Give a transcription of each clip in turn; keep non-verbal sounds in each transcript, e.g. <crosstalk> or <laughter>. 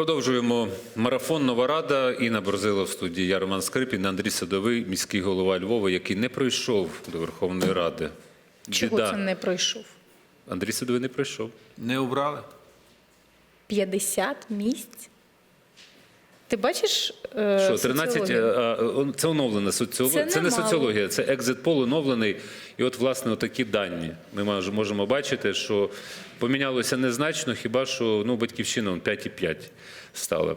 Продовжуємо марафон Нова Рада. Інна Борзило в студії. Я Роман Скрипін, Андрій Садовий, міський голова Львова, який не пройшов до Верховної Ради. Чого Біда. це не пройшов? Андрій Садовий не пройшов. Не обрали? 50 місць? Ти бачиш? е, Що 13, соціологію? а, а, це оновлена соціологія. Це Це, не немало. соціологія, це екзит пол оновлений. І от, власне, такі дані. Ми можемо бачити, що помінялося незначно, хіба що ну, батьківщина 5,5 стала.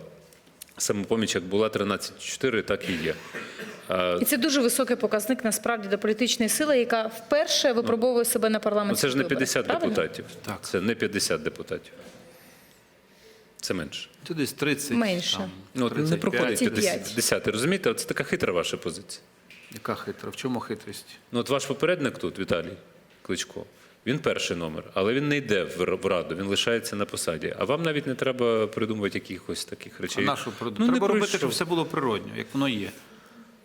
Самопоміч, як була 13,4, так і є. І це дуже високий показник насправді до політичної сили, яка вперше випробовує себе на Ну, це ж не виборах. 50 Правильно? депутатів. Так. Це не 50 депутатів. Це менше. Це десь 30. Менше. Там, Ну, от не проходить 35. 50. 50. Розумієте, це така хитра ваша позиція. Яка хитра? В чому хитрість? Ну, от ваш попередник тут, Віталій Кличко, він перший номер, але він не йде в раду, він лишається на посаді. А вам навіть не треба придумувати якихось таких А речей. нашу? Ну, Треба робити, пройшов. щоб все було природньо, як воно є.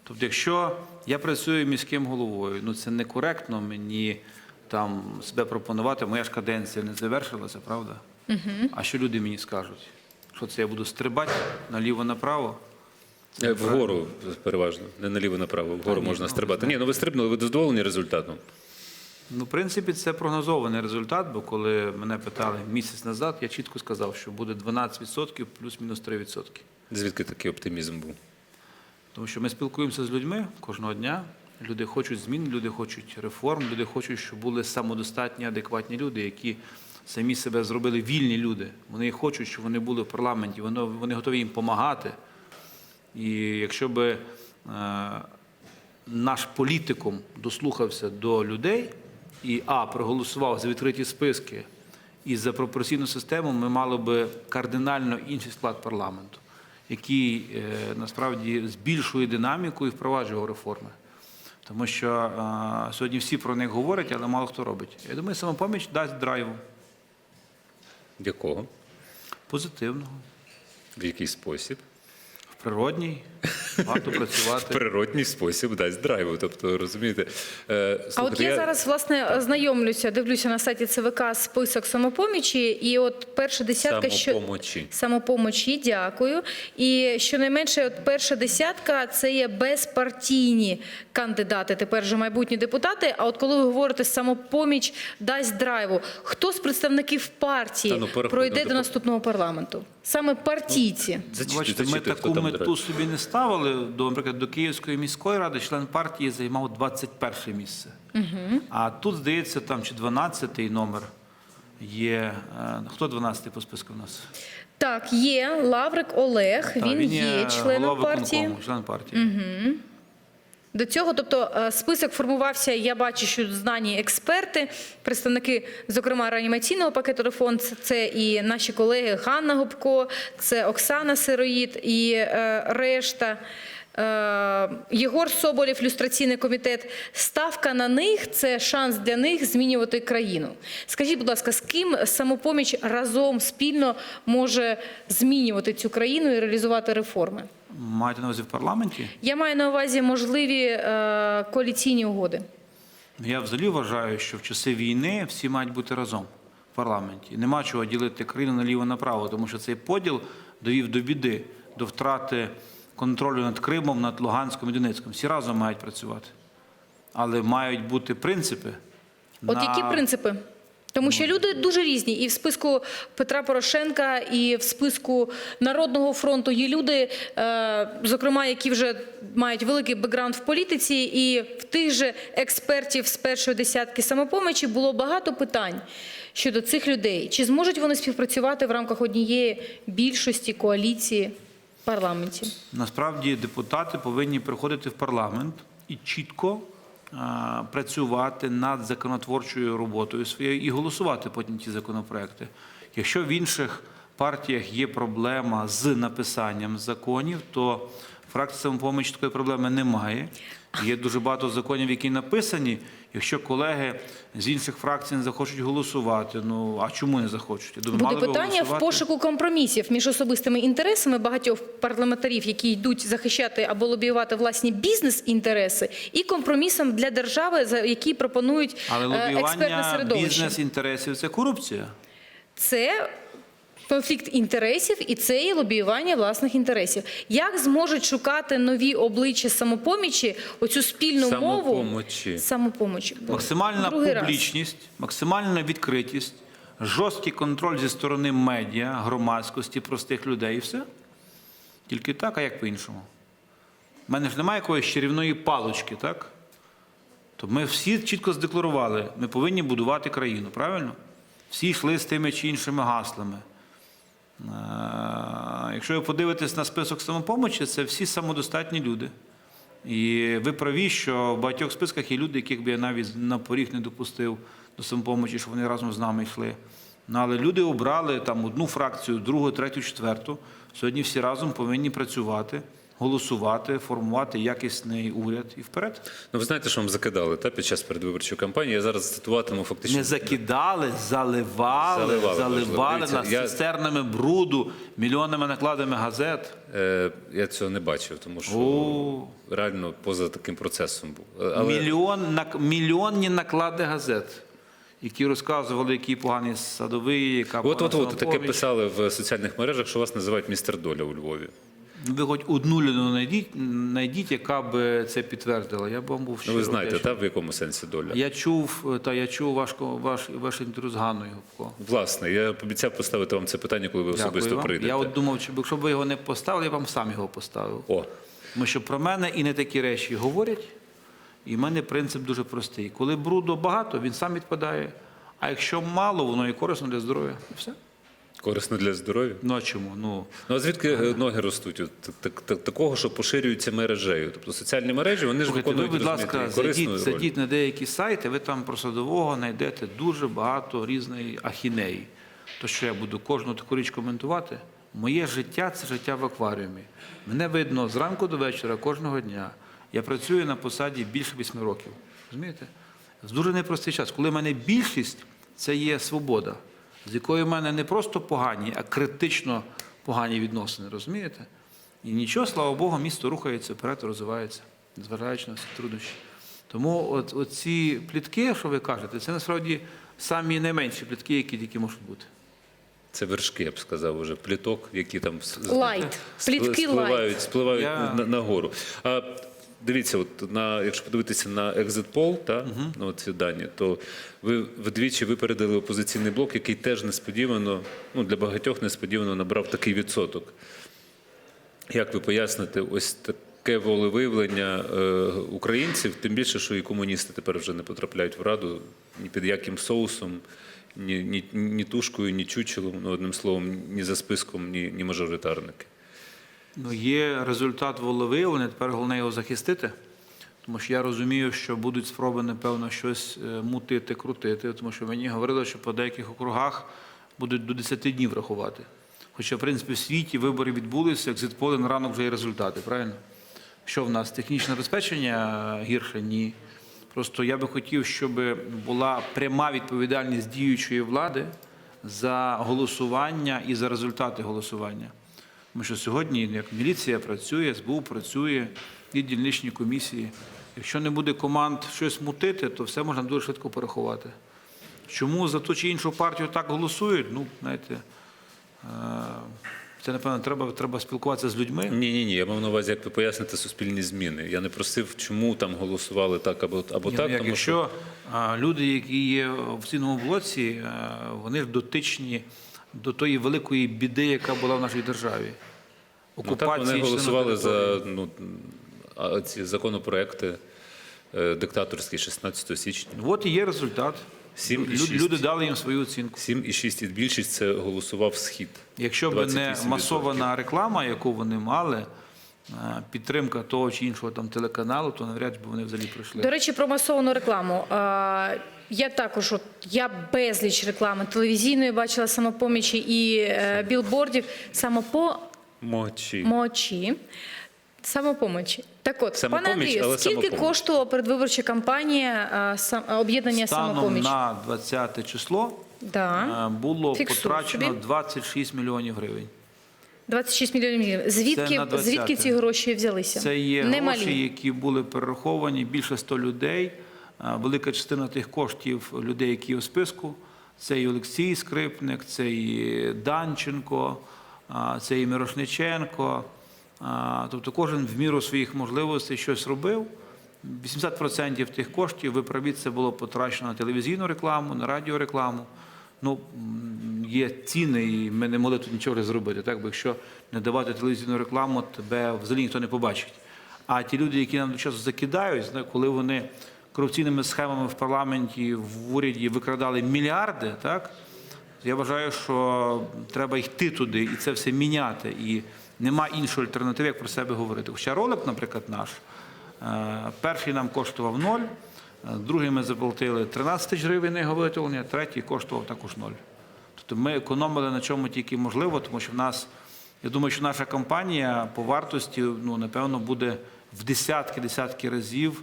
Тобто, якщо я працюю міським головою, ну це некоректно мені там себе пропонувати, моя ж каденція не завершилася, правда? Угу. А що люди мені скажуть? Що це я буду стрибати наліво-направо? Е, Вгору переважно, не наліво направо, вгору ні, можна ну, стрибати. Ні, ну ви стрибнули, ви задоволені результатом. Ну, в принципі, це прогнозований результат, бо коли мене питали місяць назад, я чітко сказав, що буде 12% плюс-мінус 3%. Звідки такий оптимізм був? Тому що ми спілкуємося з людьми кожного дня. Люди хочуть змін, люди хочуть реформ, люди хочуть, щоб були самодостатні, адекватні люди, які самі себе зробили вільні люди. Вони хочуть, щоб вони були в парламенті, вони, вони готові їм допомагати. І якщо би е, наш політикум дослухався до людей і А, проголосував за відкриті списки і за пропорційну систему, ми мали би кардинально інший склад парламенту, який е, насправді збільшує динаміку і впроваджує реформи. Тому що е, сьогодні всі про них говорять, але мало хто робить. Я думаю, самопоміч дасть драйву Якого? позитивного, В який спосіб? Природній, багато В працювати. природній спосіб дасть драйву. Тобто, розумієте, е, А от слухайте, я зараз власне знайомлюся, дивлюся на сайті ЦВК список самопомічі, і от перша десятка що Самопомочі. самопомочі, дякую. І щонайменше, от перша десятка це є безпартійні кандидати, тепер вже майбутні депутати. А от коли ви говорите самопоміч дасть драйву, хто з представників партії Та ну, пройде до до наступного парламенту? Саме партійці. Бачите, ми таку мету собі не ставили. До, наприклад, до Київської міської ради член партії займав 21 місце. А тут, здається, там чи 12-й номер є. е, Хто 12-й по списку в нас? Так, є Лаврик Олег, Та, він, є членом партії. виконкому, член партії. До цього, тобто, е, список формувався. Я бачу, що знані експерти, представники, зокрема, реанімаційного пакету реформ. Це, це і наші колеги Ганна Губко, це Оксана Сироїд і е, решта. Е, Єгор Соболєв, люстраційний комітет. Ставка на них це шанс для них змінювати країну. Скажіть, будь ласка, з ким самопоміч разом спільно може змінювати цю країну і реалізувати реформи? Маєте на увазі в парламенті? Я маю на увазі можливі е, коаліційні угоди. Я взагалі вважаю, що в часи війни всі мають бути разом в парламенті. Нема чого ділити країну наліво-направо, тому що цей поділ довів до біди, до втрати контролю над Кримом, над Луганськом і Донецьком. Всі разом мають працювати. Але мають бути принципи. От на- які принципи? Тому що люди дуже різні, і в списку Петра Порошенка, і в списку Народного фронту є люди, е, зокрема, які вже мають великий бекграунд в політиці, і в тих же експертів з першої десятки самопомочі було багато питань щодо цих людей. Чи зможуть вони співпрацювати в рамках однієї більшості коаліції в парламенті? Насправді депутати повинні приходити в парламент і чітко працювати над законотворчою роботою своєю і голосувати потім ті законопроекти. Якщо в інших партіях є проблема з написанням законів, то фракція самопоміч такої проблеми немає. Є дуже багато законів, які написані. Якщо колеги з інших фракцій не захочуть голосувати, ну а чому не захочуть? Я думаю, Буде мали питання в пошуку компромісів між особистими інтересами багатьох парламентарів, які йдуть захищати або лобіювати власні бізнес-інтереси, і компромісом для держави, за які пропонують Але е, експертне лобіювання середовище. бізнес-інтересів це корупція. Це конфлікт інтересів, і це є лобіювання власних інтересів. Як зможуть шукати нові обличчя самопомічі оцю спільну мову Самопомочі. самопомочі? Максимальна Другий раз. публічність, максимальна відкритість, жорсткий контроль зі сторони медіа, громадськості, простих людей і все. Тільки так, а як по-іншому? У мене ж немає якоїсь чарівної палочки, так? То ми всі чітко здекларували, ми повинні будувати країну, правильно? Всі йшли з тими чи іншими гаслами. Е, Якщо ви подивитесь на список самопомочі, це всі самодостатні люди. І ви праві, що в багатьох списках є люди, яких би я навіть на поріг не допустив до самопомочі, що вони разом з нами йшли. Ну, але люди обрали там одну фракцію, другу, третю, четверту. Сьогодні всі разом повинні працювати, голосувати, формувати якісний уряд і вперед. Ну, ви знаєте, що вам закидали та, під час передвиборчої кампанії. Я зараз цитуватиму фактично. Не закидали, заливали, Заливали, заливали, нас я- цистернами бруду, мільйонними накладами газет. Е, я цього не бачив, тому що О. реально поза таким процесом був. Е, Але Мільйон, нак- мільйонні наклади газет, які розказували, який поганий садовий, яка от, от, от таке писали в соціальних мережах, що вас називають містер Доля у Львові. Ви хоч одну людину знайдіть, знайдіть, яка б це підтвердила. Я б вам був Ну, щиро ви знаєте, та в якому сенсі доля? Я чув, та я чув ваш, ваш, ваш інтерв'ю з Ганною Гопко. Власне, я пообіцяв поставити вам це питання, коли ви особисто вам. прийдете. Я от думав, чи якщо б ви його не поставили, я б вам сам його поставив. О, Тому що про мене і не такі речі говорять. І в мене принцип дуже простий. Коли бруду багато, він сам відпадає. А якщо мало, воно і корисно для здоров'я. І все. Корисно для здоров'я. Ну а чому? Ну, Ну а звідки е, ноги ростуть? От, так, так, такого, що поширюються мережею. Тобто соціальні мережі вони ж Слухайте, ви, будь ласка, зайдіть, зайдіть на деякі сайти, ви там про садового знайдете дуже багато різної ахінеї. То що я буду кожну таку річ коментувати? Моє життя це життя в акваріумі. Мене видно зранку до вечора кожного дня. Я працюю на посаді більше восьми років. Розумієте? З дуже непростий час. Коли в мене більшість, це є свобода, з якою в мене не просто погані, а критично погані відносини. Розумієте? І нічого, слава Богу, місто рухається вперед, розвивається, незважаючи на всі труднощі. Тому от, от ці плітки, що ви кажете, це насправді самі найменші плітки, які тільки можуть бути. Це вершки, я б сказав, уже пліток, які там з- Плітки спливають, лайт. спливають Я- на, нагору. А дивіться, от на якщо подивитися на екзит пол, та ну, ці дані, то ви вдвічі випередили опозиційний блок, який теж несподівано, ну для багатьох несподівано набрав такий відсоток. Як ви поясните, ось таке волевиявлення е, українців, тим більше, що і комуністи тепер вже не потрапляють в раду ні під яким соусом, ні, ні, ні тушкою, ні чучелом, ну, одним словом, ні за списком, ні, ні мажоритарники. Ну, є результат волевиявлення, тепер головне його захистити. Тому що я розумію, що будуть спроби, напевно, щось е, мутити, крутити, тому що мені говорили, що по деяких округах будуть до 10 днів рахувати. Хоча, в принципі, в світі вибори відбулися, як екзитполи на ранок вже є результати, правильно? Що в нас? Технічне забезпечення гірше? Ні. Просто я би хотів, щоб була пряма відповідальність діючої влади за голосування і за результати голосування. Тому що сьогодні, як міліція працює, СБУ працює, і дільничні комісії. Якщо не буде команд щось мутити, то все можна дуже швидко порахувати. Чому за ту чи іншу партію так голосують? Ну, знаєте, е, це, напевно, треба, треба спілкуватися з людьми. Ні, ні, ні. Я мав на увазі, як ви поясните суспільні зміни. Я не просив, чому там голосували так або, або Ні, так. ну, як, тому якщо а, люди, які є в цінному блоці, вони ж дотичні до тої великої біди, яка була в нашій державі. Ну, так вони голосували за ну, ці законопроекти е, диктаторські 16 січня. От і є результат. Сім і Лю- Люди дали їм свою оцінку. 7,6 і більшість це голосував схід. Якщо б не масована реклама, яку вони мали, підтримка того чи іншого там телеканалу, то навряд чи вони взагалі прийшли. До речі, про масовану рекламу. Я також от, я безліч реклами телевізійної бачила самопомічі і е, білбордів самопомочі. Мочі. Самопомочі. Так от, пане Андрію, скільки самопоміч. коштувала передвиборча кампанія об'єднання Станом на 20 число Да. було Фіксую потрачено собі. 26 мільйонів гривень. 26 мільйонів гривень. Звідки, на 20-те. звідки ці гроші взялися? Це є Немалі. гроші, які були перераховані більше 100 людей. А, Велика частина тих коштів людей, які є у списку, Це і Олексій Скрипник, це і Данченко, а, це і Мирошниченко. А, Тобто кожен в міру своїх можливостей щось робив. 80% тих коштів, ви праві, це було потрачено на телевізійну рекламу, на радіорекламу. Ну, є ціни, і ми не могли тут нічого вже зробити. Так? Бо якщо не давати телевізійну рекламу, тебе взагалі ніхто не побачить. А ті люди, які нам до часу закидають, коли вони корупційними схемами в парламенті, в уряді викрадали мільярди, так? Я вважаю, що треба йти туди і це все міняти. І нема іншої альтернативи, як про себе говорити. Хоча ролик, наприклад, наш, е, перший нам коштував ноль, другий ми заплатили 13 тисяч гривень його виготовлення, третій коштував також ноль. Тобто ми економили на чому тільки можливо, тому що в нас, я думаю, що наша компанія по вартості, ну, напевно, буде в десятки-десятки разів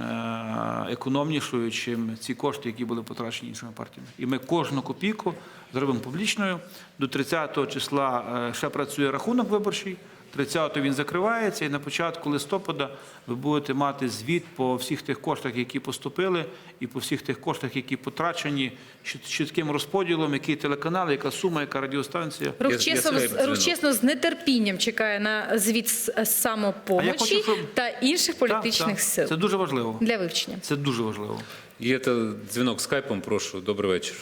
е, економнішою, чим ці кошти, які були потрачені іншими партіями. І ми кожну копійку зробимо публічною. До 30 числа е, ще працює рахунок виборчий. 30 він закривається, і на початку листопада ви будете мати звіт по всіх тих коштах, які поступили, і по всіх тих коштах, які потрачені, чіт- чітким розподілом, які телеканали, яка сума, яка радіостанція. Рух Я- я чесно, скайп дзвінок. рух чесно з нетерпінням чекає на звіт з самопомочі щоб- та інших політичних Так, так. сил Це дуже важливо. для вивчення. Це дуже важливо. Є дзвінок скайпом, прошу, добрий вечір.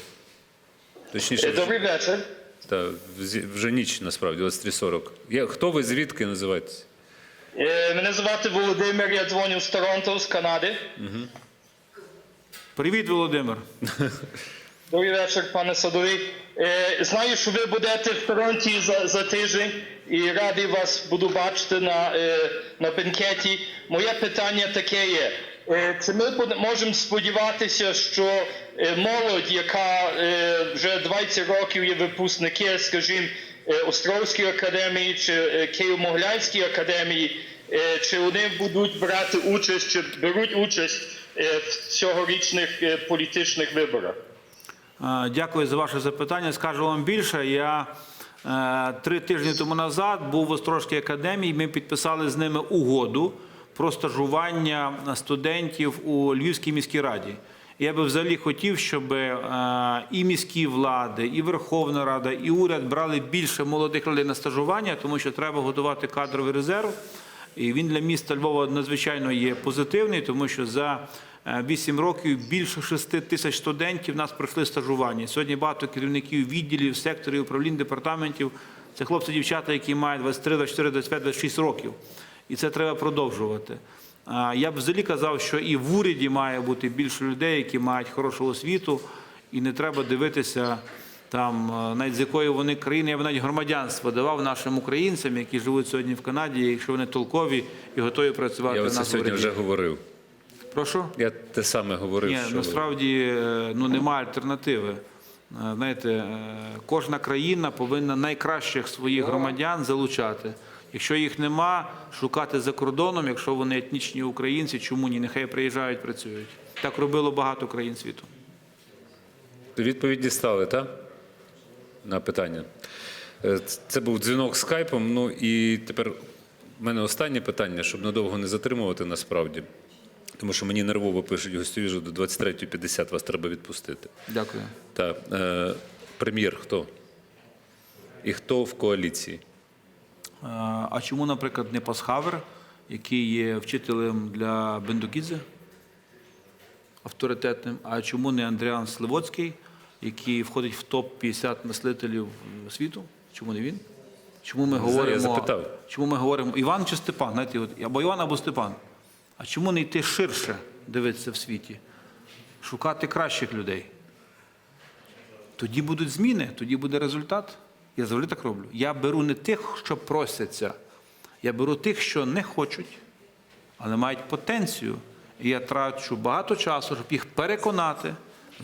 Точніше, Добрий вечір. Та, вже ніч насправді, 23.40. Є, хто ви звідки називаєтесь? Е, Мене звати Володимир, я дзвоню з Торонто, з Канади. Привіт, Володимир. <laughs> Добрий вечір, пане Садовий. Е, Знаю, що ви будете в Торонті за, за тиждень і радий вас буду бачити на, е, на бенкеті. Моє питання таке є. Е, Чи ми можемо сподіватися, що е, молодь, яка е, вже 20 років є випускники, скажімо, Островської академії чи Києво-Могилянської академії, чи вони будуть брати участь, чи беруть участь в цьогорічних політичних виборах? Дякую за ваше запитання. Скажу вам більше. Я три тижні тому назад був в Острозькій академії. Ми підписали з ними угоду про стажування студентів у Львівській міській раді. Я би взагалі хотів, щоб е, і міські влади, і Верховна Рада, і уряд брали більше молодих людей на стажування, тому що треба готувати кадровий резерв. І він для міста Львова надзвичайно є позитивний, тому що за е, 8 років більше 6 тисяч студентів нас пройшли стажування. Сьогодні багато керівників відділів, секторів, управлінь, департаментів. Це хлопці, дівчата, які мають 23, 24, 25, 26 років. І це треба продовжувати. А, Я б взагалі казав, що і в уряді має бути більше людей, які мають хорошу освіту, і не треба дивитися там, е, навіть з якої вони країни, я б навіть громадянство давав нашим українцям, які живуть сьогодні в Канаді, якщо вони толкові і готові працювати Я на нас сьогодні уряді. вже говорив. Прошу? Я те саме говорив. Ні, що насправді е, ну, немає альтернативи. Е, Знаєте, кожна країна повинна найкращих своїх громадян залучати. Якщо їх нема, шукати за кордоном, якщо вони етнічні українці, чому ні? Нехай приїжджають, працюють. Так робило багато країн світу. Відповідь дістали, так? На питання. Е, Це був дзвінок скайпом. Ну і тепер в мене останнє питання, щоб надовго не затримувати насправді. Тому що мені нервово пишуть гостєві, що до 23.50 вас треба відпустити. Дякую. Так, е, прем'єр хто? І хто в коаліції? Е, А чому, наприклад, не Пасхавер, який є вчителем для Бендукідзе, авторитетним? А чому не Андріан Сливоцький, який входить в топ-50 мислителів світу? Чому не він? Чому ми говоримо? Чому ми говоримо Іван чи Степан? Знаєте, от, або Іван, або Степан. А чому не йти ширше дивитися в світі? Шукати кращих людей. Тоді будуть зміни, тоді буде результат. Я завжди так роблю. Я беру не тих, що просяться, я беру тих, що не хочуть, але мають потенцію. І я трачу багато часу, щоб їх переконати,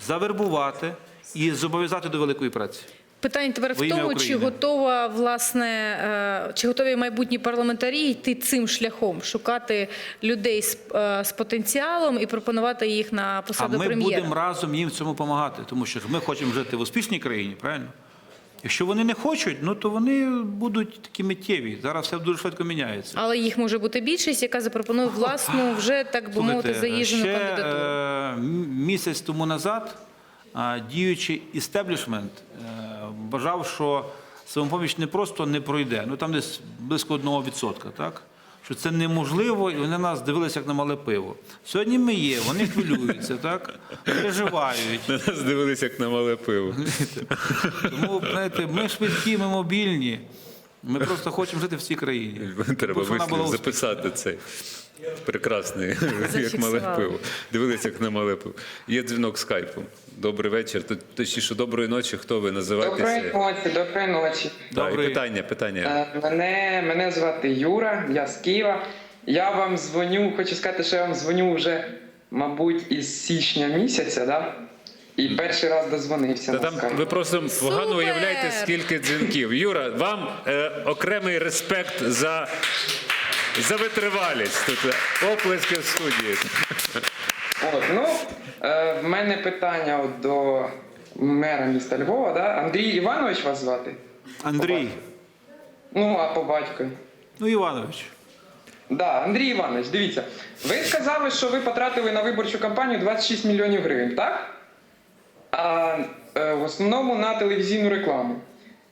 завербувати і зобов'язати до великої праці. Питання тепер в тому, чи готова власне, е, чи готові майбутні парламентарі йти цим шляхом, шукати людей з, е, з потенціалом і пропонувати їх на А посаду ми прем'єра. будемо разом їм в цьому допомагати, тому що ми хочемо жити в успішній країні, правильно? Якщо вони не хочуть, ну то вони будуть такі миттєві. Зараз все дуже швидко міняється. Але їх може бути більшість, яка запропонує власну вже так би мовити заїжджену ще кандидатуру. е, місяць тому назад а, діючий істеблішмент е, вважав, що самопоміч не просто не пройде, ну там десь близько 1%, так? Що це неможливо, і вони нас дивилися як на мале пиво. Сьогодні ми є, вони хвилюються, так? переживають. На нас дивилися як на мале пиво. Тому знаєте, ми швидкі, ми мобільні. Ми просто хочемо жити в цій країні. Треба вислів записати цей. Прекрасний, <laughs> як мале пиво. Дивилися, як на мале пиво. Є дзвінок скайпу. Добрий вечір. Точніше, доброї ночі. Хто ви Доброї ночі, доброї ночі. Да, і питання, питання. Е, Мене, мене звати Юра, я з Києва. Я вам дзвоню, хочу сказати, що я вам дзвоню вже, мабуть, із січня місяця, да? І перший раз дозвонився Та на там скайп. ви просто погано уявляєте, скільки дзвінків. Юра, вам е, окремий респект за, за витривалість. Тут е, оплески в студії. От, ну, е, в мене питання от до мера міста Львова, да? Андрій Іванович вас звати? Андрій, Ну, а по батькові. ну Іванович. Да, Андрій Іванович, дивіться. Ви сказали, що ви потратили на виборчу кампанію 26 мільйонів гривень, так? А е, в основному на телевізійну рекламу.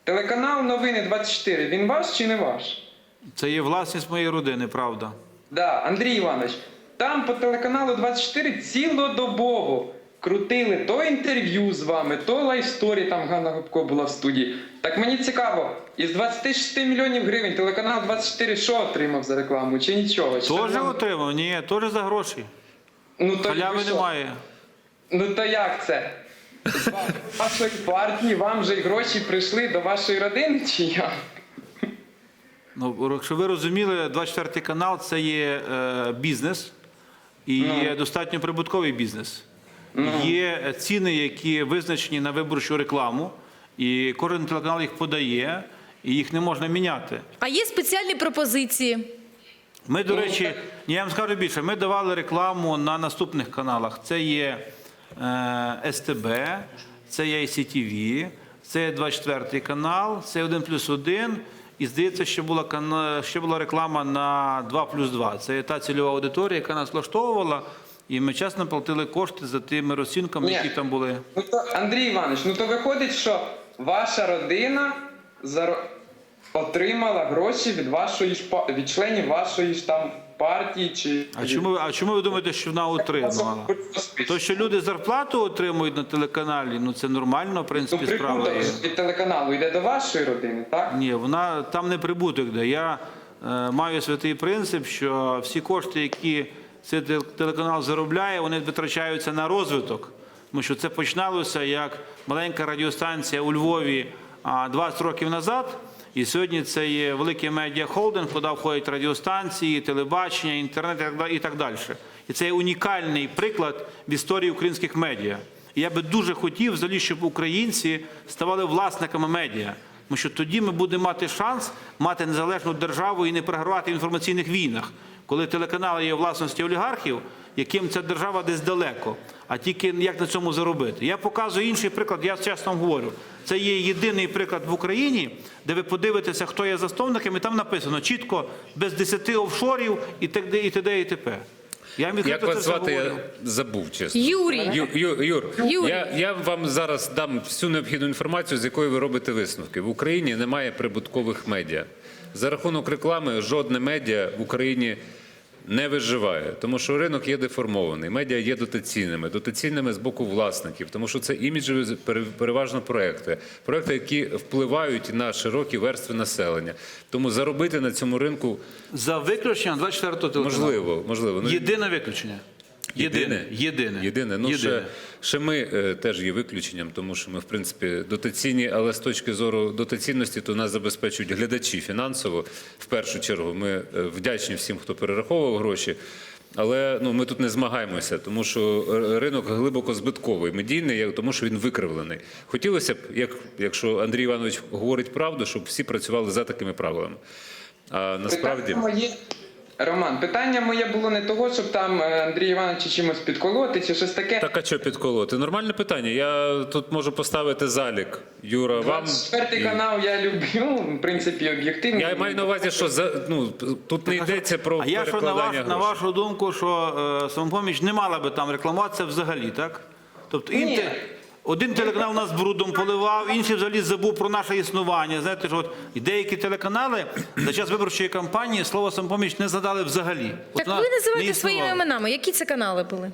Телеканал Новини 24, він ваш чи не ваш? Це є власність моєї родини, правда. Да, Андрій Іванович, там по телеканалу 24 цілодобово крутили то інтерв'ю з вами, то лайфсторі, там Ганна Губко була в студії. Так мені цікаво, із 26 мільйонів гривень телеканал 24 що отримав за рекламу, чи нічого? Чи Теж там- отримав? Ні, теж за гроші. Ну, то Халяви що? немає. Ну то як це? З ва- вашої партії вам же й гроші прийшли до вашої родини, чи як? Ну, якщо ви розуміли, 24 канал це є е, бізнес і є достатньо прибутковий бізнес. Є ціни, які визначені на виборчу рекламу, і кожен телеканал їх подає, і їх не можна міняти. А є спеціальні пропозиції. Ми, до речі, ні, я вам скажу більше, ми давали рекламу на наступних каналах. Це є е, СТБ, це є ICTV, це є 24 канал, це 1 плюс 1. І здається, що була, ще була реклама на 2 плюс 2. Це та цільова аудиторія, яка нас влаштовувала, і ми чесно платили кошти за тими розцінками, Ні. які там були. Ну то Андрій Іванович, ну то виходить, що ваша родина зар... отримала гроші від вашої ж па- від членів вашої ж там партії чи А чому, а чому ви думаєте, що вона отримала? То, що люди зарплату отримують на телеканалі, ну це нормально, в Ну, принципі, справа є. від телеканалу йде до вашої родини, так? Ні, вона там не прибуток де. Я е, маю святий принцип, що всі кошти, які цей телеканал заробляє, вони витрачаються на розвиток. Тому що це починалося як маленька радіостанція у Львові 20 років назад. І сьогодні це є великий медіахолдинг, куди входять радіостанції, телебачення, інтернет і так далі- і це є унікальний приклад в історії українських медіа. І я би дуже хотів, взагалі, щоб українці ставали власниками медіа. Тому що тоді ми будемо мати шанс мати незалежну державу і не програвати в інформаційних війнах, коли телеканали є власності олігархів, яким ця держава десь далеко, а тільки як на цьому заробити. Я показую інший приклад, я чесно говорю. Це є єдиний приклад в Україні, де ви подивитеся, хто є засновником, і там написано чітко без 10 офшорів і т.д. і т.д. і т.п. Я Як відкрито це вас все звати, говорю. я забув, чесно. Юрій. Ю, Ю, Юр, Юрій. Я, я вам зараз дам всю необхідну інформацію, з якої ви робите висновки. В Україні немає прибуткових медіа. За рахунок реклами жодне медіа в Україні не виживає, тому що ринок є деформований. Медіа є дотаційними, дотаційними з боку власників, тому що це іміджеві пере- переважно проекти, проекти, які впливають на широкі верстви населення. Тому заробити на цьому ринку За виключенням 24 телеканалу. можливо, можливо. Ну, Єдине виключення. Єдине. Єдине. Єдине. Ну, Єдине. Ще, ще ми е, теж є виключенням, тому що ми, в принципі, дотаційні, але з точки зору дотаційності, то нас забезпечують глядачі фінансово. В першу чергу ми е, вдячні всім, хто перераховував гроші. Але ну, ми тут не змагаємося, тому що е, ринок глибоко збитковий, медійний, як- тому що він викривлений. Хотілося б, як, якщо Андрій Іванович говорить правду, щоб всі працювали за такими правилами. А насправді. Роман, питання моє було не того, щоб там е, Андрій Іванович чимось підколоти чи щось таке. Так, а що підколоти? Нормальне питання. Я тут можу поставити залік. Юра, вам. Четвертий канал я люблю, в принципі, об'єктивно. Я маю на увазі, що за, ну, тут не йдеться про А я що на, ваш, на вашу думку, що е, самопоміч не мала би там рекламуватися взагалі, так? Тобто Ні. Один телеканал нас брудом поливав, інший взагалі забув про наше існування. Знаєте, що от деякі телеканали за час виборчої кампанії слово самопоміч не згадали взагалі. От Так вона ви не називаєте існувала. своїми іменами. Які це канали були?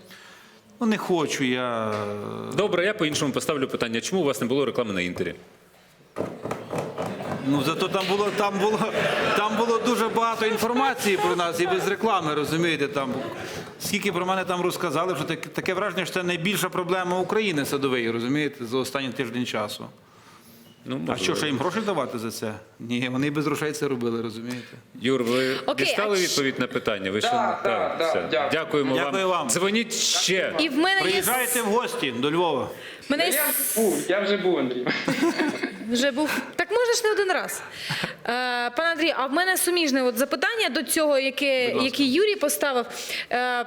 Ну не хочу я. Добре, я по-іншому поставлю питання. Чому у вас не було реклами на інтері? Ну зато там було там було там було дуже багато інформації про нас і без реклами, розумієте? Там скільки про мене там розказали, що таке, враження, що це найбільша проблема України садової, розумієте, за останній тиждень часу. Ну, А що, що їм гроші давати за це? Ні, вони і без грошей це робили, розумієте? Юр, ви Окей, дістали а відповідь на питання? Ви Да, ще не- да, Так, да, все. дякую. Дякуємо Дякую вам. Дзвоніть ще. І в мене є Приїжджайте в гості до Львова. мене є Я був, я вже був, Андрій. <laughs> Вже був так можна ж не один раз. Е, пане Андрій, а в мене суміжне от запитання до цього, яке, яке Юрій поставив. Е,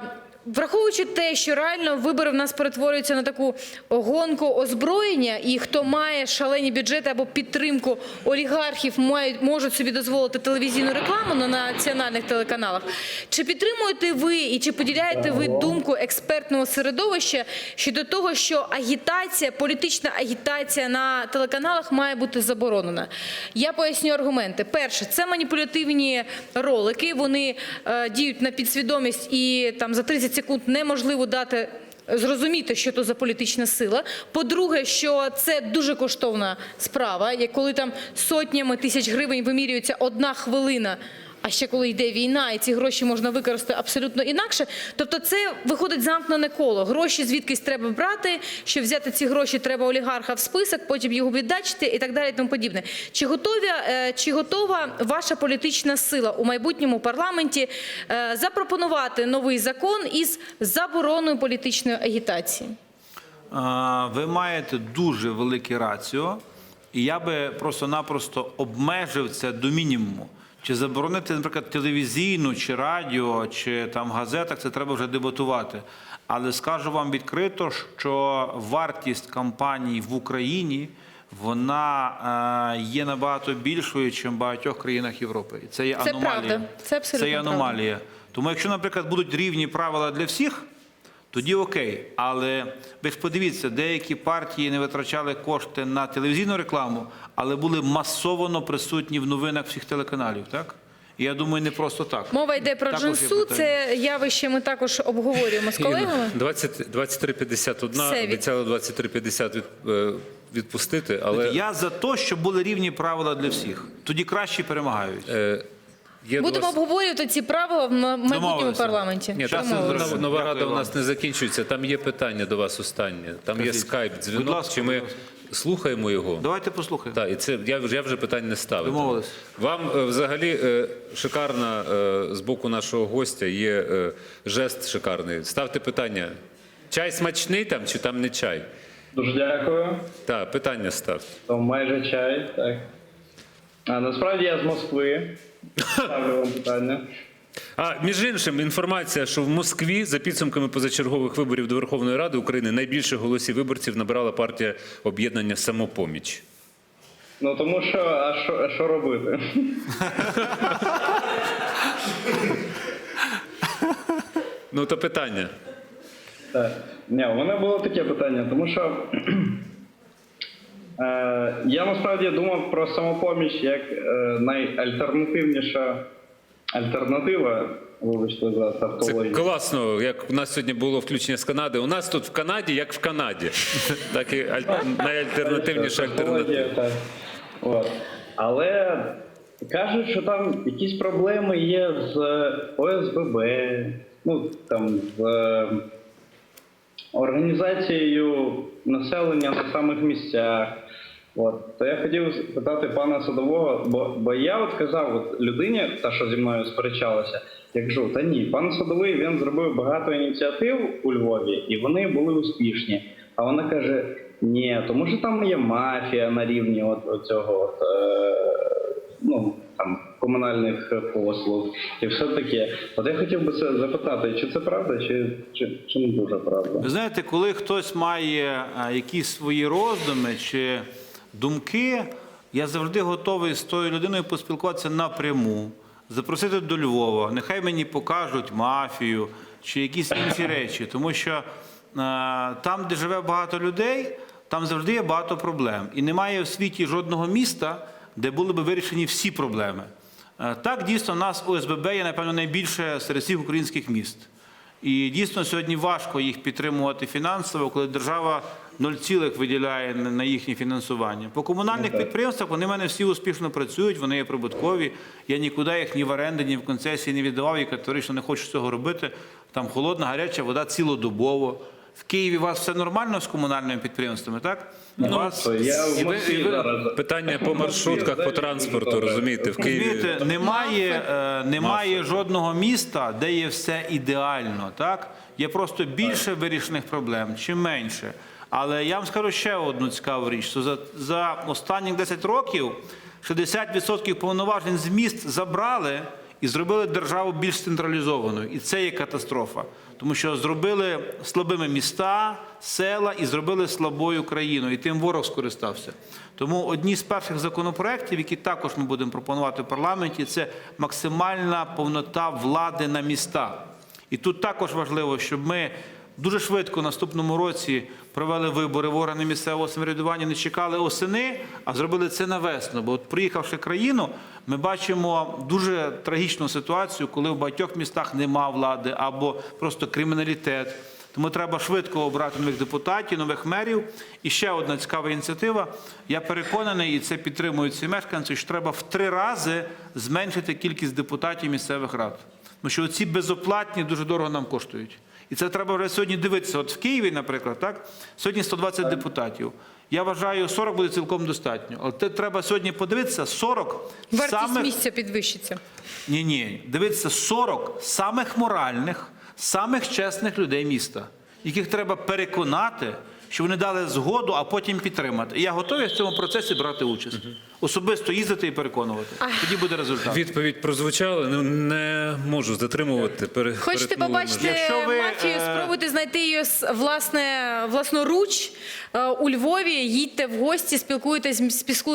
Враховуючи те, що реально вибори в нас перетворюються на таку гонку озброєння, і хто має шалені бюджети або підтримку олігархів, мають можуть собі дозволити телевізійну рекламу на національних телеканалах. Чи підтримуєте ви і чи поділяєте ви думку експертного середовища щодо того, що агітація, політична агітація на телеканалах має бути заборонена? Я поясню аргументи. Перше, це маніпулятивні ролики. Вони е, діють на підсвідомість, і там за 30 секунд неможливо дати. Зрозуміти, що то за політична сила. По-друге, що це дуже коштовна справа, як коли там сотнями тисяч гривень вимірюється одна хвилина. А ще коли йде війна, і ці гроші можна використати абсолютно інакше. Тобто, це виходить замкнене коло. Гроші звідкись треба брати. Щоб взяти ці гроші, треба олігарха в список, потім його віддачити і так далі. І тому подібне. Чи готові е, чи готова ваша політична сила у майбутньому парламенті е, запропонувати новий закон із забороною політичної агітації? Ви маєте дуже велике раціо, і я би просто-напросто обмежив це до мінімуму. Чи заборонити, наприклад, телевізійну, чи радіо, чи там газетах, це треба вже дебатувати. Але скажу вам відкрито, що вартість кампаній в Україні вона е, є набагато більшою, ніж в багатьох країнах Європи. І це є Це аномалія. правда. Це абсолютно Це є правда. аномалія. Тому, якщо, наприклад, будуть рівні правила для всіх, тоді окей. Але ви ж подивіться, деякі партії не витрачали кошти на телевізійну рекламу, але були масово присутні в новинах всіх телеканалів, так? Я думаю, не просто так. Мова йде про Також джинсу. Це явище ми також обговорюємо з колегами. 20, 23.51, Все, від- обіцяли 23.50 від, е, відпустити, але Я за те, щоб були рівні правила для всіх. Тоді кращі перемагають. е, є Будемо дос- обговорювати ці правила в майбутньому парламенті. Ні, там Щас нова, нова рада у нас не закінчується. Там є питання до вас останнє. Там є скайп, Будь дзвінок. ласка, Чи ми слухаємо його? Давайте послухаємо. Так, і це я, вже- я вже питань не ставив. Вам е, взагалі е, шикарна е, з боку нашого гостя є е, жест шикарний. Ставте питання. Чай смачний там чи там не чай? Дуже дякую. Так, питання ставте. То майже чай, так. А насправді я з Москви. Ставлю вам питання. А між іншим, інформація, що в Москві за підсумками позачергових виборів до Верховної Ради України найбільше голосів виборців набрала партія об'єднання самопоміч. Ну тому що, а що, а що робити? Ну то питання. Так. Ні, у мене було таке питання, тому що я насправді думав про самопоміч як е, найальтернативніша альтернатива, вибачте за Це класно, як у нас сьогодні було включення з Канади. У нас тут в Канаді, як в Канаді. <laughs> Так і аль- найальтернативніша альтернатива. От. Але кажуть, що там якісь проблеми є з ОСББ, ну там з е, організацією населення на самих місцях. От. То я хотів спитати пана Садового, бо, бо я от казав от людині, та що зі мною сперечалася, я кажу, та ні, пан Садовий він зробив багато ініціатив у Львові, і вони були успішні. А вона каже: ні, тому що там є мафія на рівні от, цього от, е, ну, там, комунальних послуг і все таке. От я хотів би це запитати, чи це правда, чи, чи, чи не дуже правда? Ви знаєте, коли хтось має якісь свої роздуми чи думки, я завжди готовий з тою людиною поспілкуватися напряму, запросити до Львова. Нехай мені покажуть мафію чи якісь інші речі, тому що а, там, де живе багато людей, там завжди є багато проблем. І немає в світі жодного міста, де були б вирішені всі проблеми. Е, Так, дійсно, у нас ОСББ є, напевно, найбільше серед всіх українських міст. І дійсно сьогодні важко їх підтримувати фінансово, коли держава 0, цілих виділяє на їхнє фінансування. По комунальних підприємствах вони в мене всі успішно працюють, вони є прибуткові. Я нікуди їх ні в оренди, ні в концесії не віддавав, я категорично не хочу цього робити. Там холодна, гаряча вода цілодобово. В Києві у вас все нормально з комунальними підприємствами, так? У вас я в І ви- Москві і ви- зараз. Питання по маршрутках, по транспорту, розумієте, в Києві. Розумієте, немає, е, немає жодного міста, де є все ідеально. Так? Є просто більше вирішених проблем чи менше. Але я вам скажу ще одну цікаву річ: що за, за останні 10 років 60% повноважень з міст забрали і зробили державу більш централізованою. І це є катастрофа. Тому що зробили слабими міста, села і зробили слабою країну. І тим ворог скористався. Тому одні з перших законопроєктів, які також ми будемо пропонувати в парламенті, це максимальна повнота влади на міста. І тут також важливо, щоб ми дуже швидко в наступному році провели вибори в органи місцевого самоврядування, не чекали осени, а зробили це на весну. Бо от приїхавши в країну, ми бачимо дуже трагічну ситуацію, коли в багатьох містах нема влади або просто криміналітет. Тому треба швидко обрати нових депутатів, нових мерів. І ще одна цікава ініціатива. Я переконаний, і це підтримують ці мешканці, що треба в три рази зменшити кількість депутатів місцевих рад. Тому що ці безоплатні дуже дорого нам коштують. І це треба вже сьогодні дивитися. От в Києві, наприклад, так сьогодні 120 депутатів. Я вважаю, 40 буде цілком достатньо. Але те треба сьогодні подивитися 40 Вартість самих місця підвищиться. ні, ні, дивитися 40 самих моральних, самих чесних людей міста, яких треба переконати, що вони дали згоду, а потім підтримати. І я готовий в цьому процесі брати участь. Особисто їздити і переконувати. Тоді буде результат. Відповідь прозвучала, ну не можу затримувати. пере- Хочете перетнули побачити. Якщо ви, мафію, е, спробуйте знайти її власне власноруч е, у Львові. Їдьте в гості, спілкуйтесь,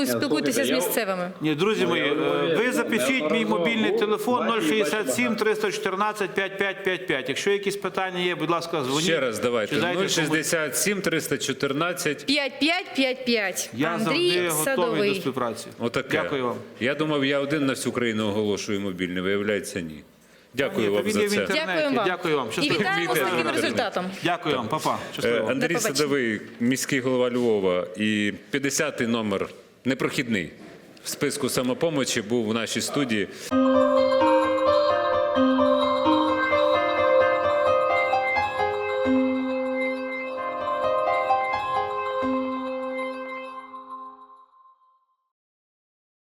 спілкуйтеся з місцевими. Ні, друзі мої, Ну, я е, ви запишіть мій мобільний був, телефон бачу, 067 бачу, 314 5555. Якщо якісь питання є, будь ласка, дзвоніть. Ще раз давайте. Чи дайте комусь. 067 314. 5555. Я Андрій завжди готовий до співпраці. Отаке. Дякую вам. Я думав, я один на всю країну оголошую мобільний, виявляється, ні. Дякую вам за це. інтернеті. Вам. Дякую вам. І вітаємо з таким результатом. Дякую вам, папа. Е, Щасливо. Андрій Садовий, міський голова Львова, і 50-й номер непрохідний в списку самопомочі був у нашій студії.